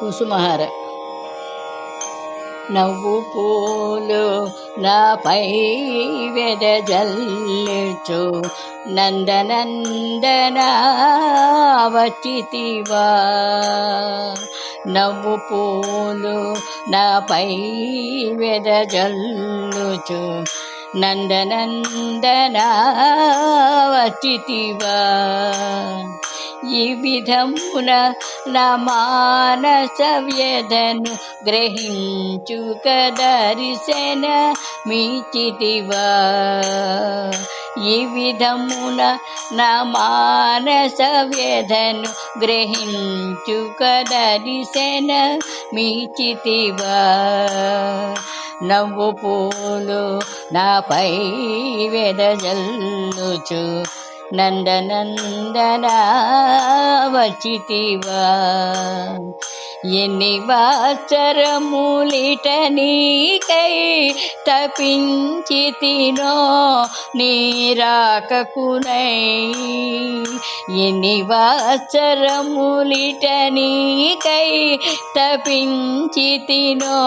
కుసుమహార. నవ్వు పూలు నాపై వెదజల్లుచు. నందనందన వచ్చితివా నవ్వు పూలు నాపై వెదజల్లుచు. నందనందన వచ్చితివా ఈ విధమున నా మానస వ్యధను గ్రహించుక దర్శన మీచితివా. ఈ విధమున నా మానస వ్యధను గ్రహించుక దర్శన మీచితివా. నవ్వు పూలు నాపై వెదజల్లుచు నందనందన వచ్చితివా ఎన్ని వాచరములిట నీకై తపించి తినో నీరాకకునై ఎన్ని వాచరములిట నీకై తపించి తినో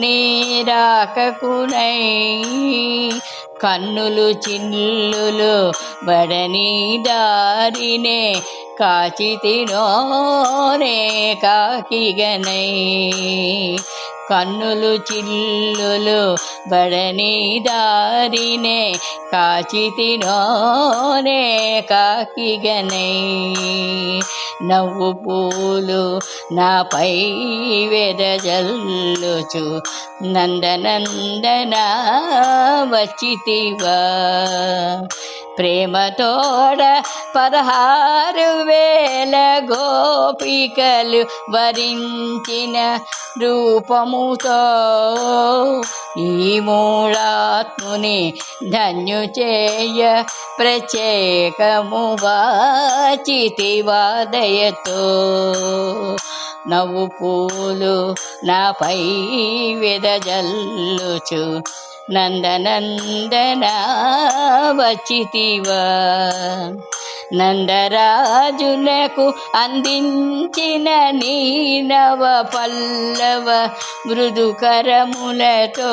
నీరాకకునై కన్నులు చిల్లులు బడని దారినే కాచి తినోనే కాకిగనై కన్నులు చిల్లులు బడని దారినే కాచి తినోనే కాకిగనై. నవ్వు పూలు నాపై వెదజల్లుచు నందనందన వచ్చితివా. ప్రేమతోడ పదహారు వేల గోపికలు వరించిన రూపముతో ఈ మూలాత్ముని ధన్యు చేయ ప్రత్యేకము వాచితివాదయతో నవ్వు పూలు నాపై వెదజల్లుచు నందనందన వచ్చితివా నందరాజులకు అందించిన నీనవ పల్లవ మృదుకరములతో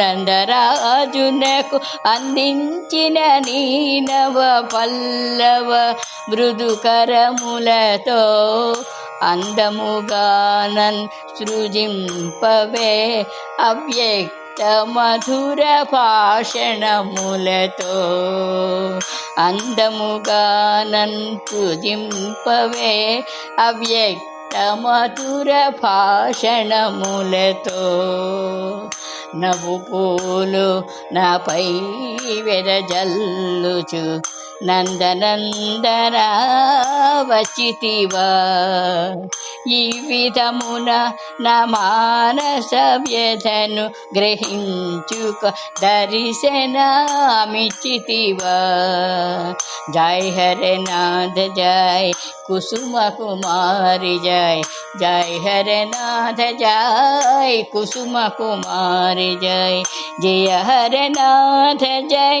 నందరాజునకు అందించిన నీనవ పల్లవ మృదుకరములతో అందముగానన్ సృజింపవే అవ్యక్త మధుర భాషణములతో అందముగా సృజింపవే అవ్యక్త మధుర భాషణములతో నవ్వు పూలు నాపై వెదజల్లుచు నందనందనా వచ్చితివా ఈ విధమున నా మానస వ్యధను గ్రహించుక దర్శనమిచ్చితివా? జయ హరనాథ జయ కుసుమ కుమారి జయ జయ హరనాథ జయ కుసుమ కుమారి జయ జయ హరనాథ జయ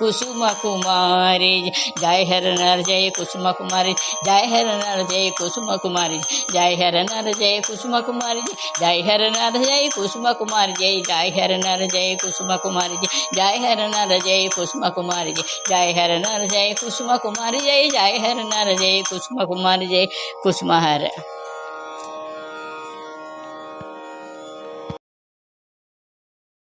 జై హరనాథ జై కుసుమ కుమారి జై జై హరనాథ జై కుసుమ కుమారి జై హరనాథ జై కుసుమ కుమారి జై హరనాథ జై కుసుమ కుమారి జై హరనాథ జై కుసుమ కుమారి జై హరనాథ జై కుసుమ కుమారి జై జై హరనాథ జై కుసుమ కుమారి జై హరనాథ జై కుసుమ కుమారి జై హరనాథ జై కుసుమ కుమారి జై జై హరనాథ జై కుసుమ కుమారి జై కుసుమహర